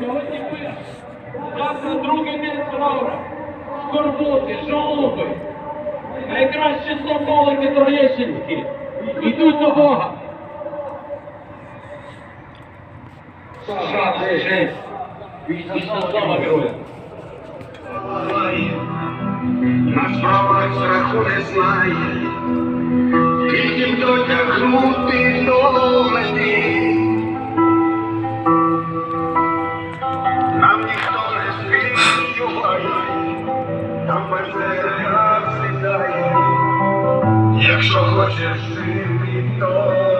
Сьогодні. Завтра другий день справа. Скорботи, жалоби. Найкращі соколики Троєщинські. Йдуть до Бога. Саша, це жесть. Вічна слава героям. Наш правець страху не знає, тільки дотягнути до там персеря всідає, якщо хочеш жити, то.